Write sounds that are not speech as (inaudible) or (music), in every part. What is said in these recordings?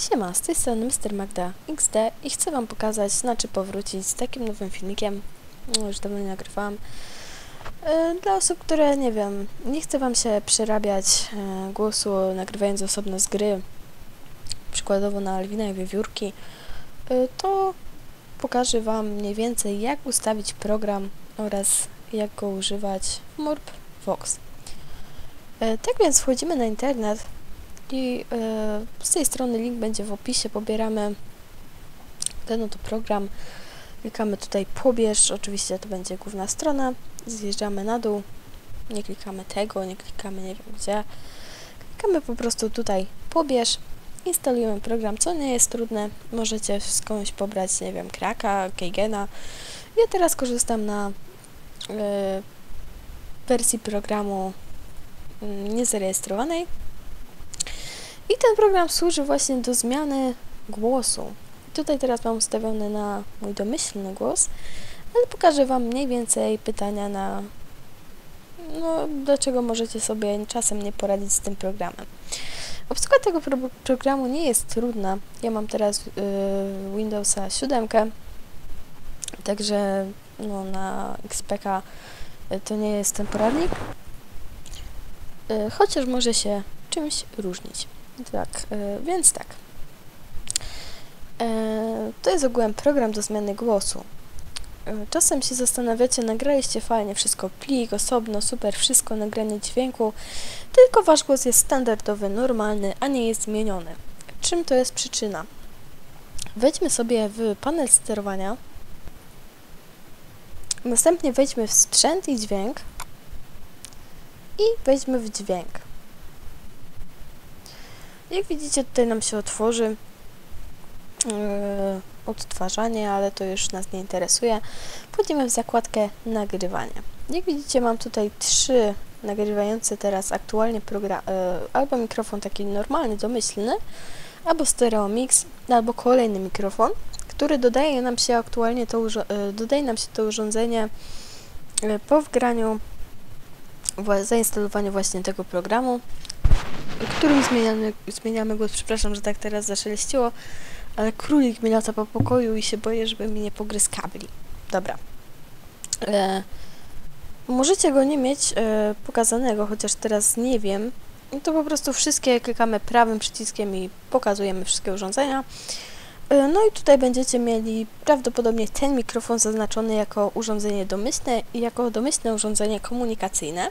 Siema, z tej strony Mr. Magda XD i chcę Wam pokazać, znaczy powrócić z takim nowym filmikiem, no już dawno nie nagrywałam, e, dla osób, które, nie wiem, nie chce Wam się przerabiać e, głosu nagrywając osobno z gry, przykładowo na Alwina i Wiewiórki, e, to pokażę Wam mniej więcej jak ustawić program oraz jak go używać w Morp Vox. Tak więc wchodzimy na internet i e, z tej strony link będzie w opisie, pobieramy ten oto program, klikamy tutaj pobierz, oczywiście to będzie główna strona, zjeżdżamy na dół, nie klikamy tego, nie klikamy nie wiem gdzie, klikamy po prostu tutaj pobierz, instalujemy program, co nie jest trudne, możecie skądś pobrać, nie wiem, Kraka, Keigena, ja teraz korzystam na e, wersji programu mm, niezarejestrowanej, i ten program służy właśnie do zmiany głosu. Tutaj teraz mam ustawiony na mój domyślny głos, ale pokażę Wam mniej więcej pytania na no, dlaczego możecie sobie czasem nie poradzić z tym programem. Obsługa tego pro programu nie jest trudna. Ja mam teraz yy, Windowsa 7, także no, na XPK y, to nie jest ten poradnik, yy, chociaż może się czymś różnić. Tak, e, więc tak. E, to jest ogółem program do zmiany głosu. E, czasem się zastanawiacie, nagraliście fajnie wszystko, plik, osobno, super, wszystko, nagranie dźwięku, tylko wasz głos jest standardowy, normalny, a nie jest zmieniony. Czym to jest przyczyna? Wejdźmy sobie w panel sterowania, następnie wejdźmy w sprzęt i dźwięk i wejdźmy w dźwięk. Jak widzicie, tutaj nam się otworzy yy, odtwarzanie, ale to już nas nie interesuje. Pójdziemy w zakładkę nagrywanie. Jak widzicie, mam tutaj trzy nagrywające teraz aktualnie program, yy, albo mikrofon taki normalny, domyślny, albo stereo mix, albo kolejny mikrofon, który dodaje nam się aktualnie to, yy, dodaje nam się to urządzenie po wgraniu, zainstalowaniu właśnie tego programu którym zmieniamy, zmieniamy głos. Przepraszam, że tak teraz zaszeleściło, ale królik mi lata po pokoju i się boję, żeby mi nie pogryzł kabli. Dobra. E, możecie go nie mieć e, pokazanego, chociaż teraz nie wiem. To po prostu wszystkie klikamy prawym przyciskiem i pokazujemy wszystkie urządzenia. E, no i tutaj będziecie mieli prawdopodobnie ten mikrofon zaznaczony jako urządzenie domyślne i jako domyślne urządzenie komunikacyjne.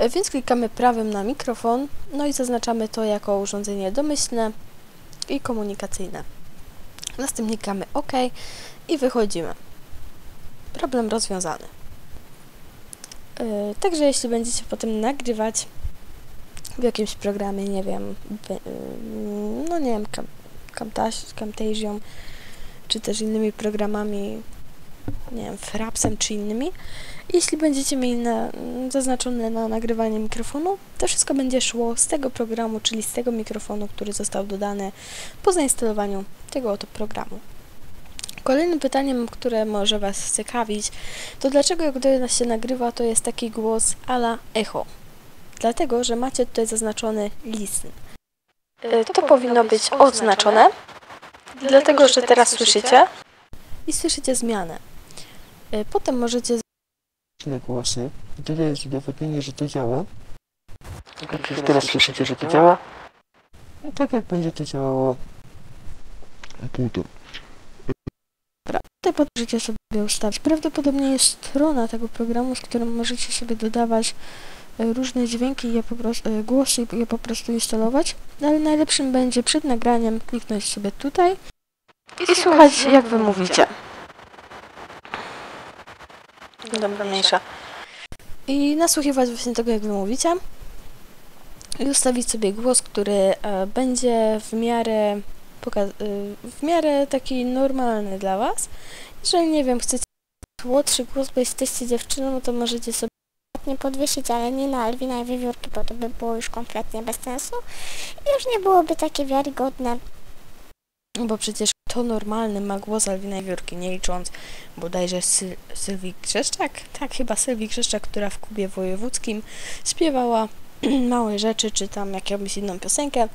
E, więc klikamy prawym na mikrofon, no i zaznaczamy to jako urządzenie domyślne i komunikacyjne. Następnie klikamy OK i wychodzimy. Problem rozwiązany. Yy, także jeśli będziecie potem nagrywać w jakimś programie, nie wiem, yy, no nie wiem, Camtasią, czy też innymi programami, nie wiem, Frapsem czy innymi, jeśli będziecie mieli na, zaznaczone na nagrywanie mikrofonu, to wszystko będzie szło z tego programu, czyli z tego mikrofonu, który został dodany po zainstalowaniu tego oto programu. Kolejnym pytaniem, które może Was ciekawić, to dlaczego gdy się nagrywa, to jest taki głos ala echo? Dlatego, że macie tutaj zaznaczony listen. To, to powinno być odznaczone, dlatego, że teraz słyszycie i słyszycie zmianę. E, potem możecie głosy. I tyle jest udowodnienie, że to działa. Tak jak już teraz słyszycie, że to działa. I tak jak będzie to działało półtora. Tutaj możecie sobie ustawić. Prawdopodobnie jest strona tego programu, z którym możecie sobie dodawać e, różne dźwięki i je po prostu, e, głosy i je po prostu instalować. Ale najlepszym będzie przed nagraniem kliknąć sobie tutaj i słuchać jak wy mówicie. Dobra, mniejsza. I nasłuchiwać właśnie tego, jak wy mówicie. I ustawić sobie głos, który e, będzie w miarę, e, w miarę taki normalny dla was. Jeżeli, nie wiem, chcecie młodszy głos, bo jesteście dziewczyną, no to możecie sobie nie podwyższyć, ale nie na Alwina i Wiewiórki, bo to by było już kompletnie bez sensu. I już nie byłoby takie wiarygodne. Bo przecież to normalny ma głos Alwina Wiórki, nie licząc bodajże Syl Sylwii Grzeszczak? Tak, chyba Sylwii Grzeszczak, która w Kubie Wojewódzkim śpiewała (clears throat) małe rzeczy, czy tam jakąś inną piosenkę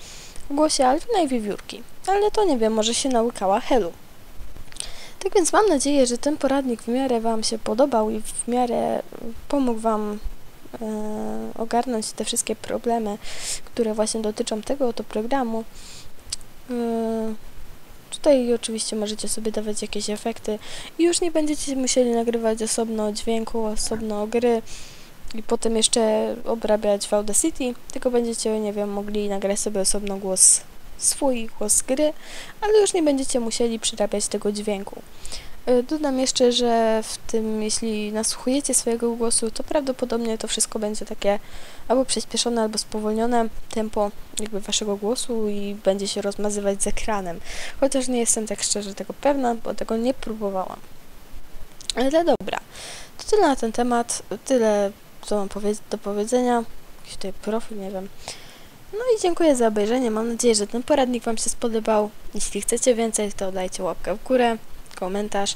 w głosie Alwina i Wiewiórki. ale to nie wiem, może się nałykała helu. Tak więc mam nadzieję, że ten poradnik w miarę Wam się podobał i w miarę pomógł Wam e, ogarnąć te wszystkie problemy, które właśnie dotyczą tego oto programu. E, tutaj oczywiście możecie sobie dawać jakieś efekty i już nie będziecie musieli nagrywać osobno dźwięku, osobno gry i potem jeszcze obrabiać w Audacity, tylko będziecie, nie wiem, mogli nagrać sobie osobno głos swój, głos gry, ale już nie będziecie musieli przerabiać tego dźwięku. Y, Dodam jeszcze, że w tym, jeśli nasłuchujecie swojego głosu, to prawdopodobnie to wszystko będzie takie albo przyspieszone, albo spowolnione tempo jakby waszego głosu i będzie się rozmazywać z ekranem. Chociaż nie jestem tak szczerze tego pewna, bo tego nie próbowałam. Ale dobra, to tyle na ten temat, tyle co mam powie- do powiedzenia. Jakiś tutaj profil, nie wiem. No i dziękuję za obejrzenie. Mam nadzieję, że ten poradnik Wam się spodobał. Jeśli chcecie więcej, to dajcie łapkę w górę, komentarz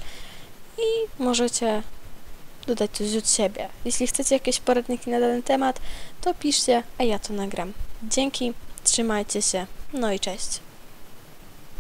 i możecie dodać coś od siebie. Jeśli chcecie jakieś poradniki na dany temat, to piszcie, a ja to nagram. Dzięki, trzymajcie się, no i cześć.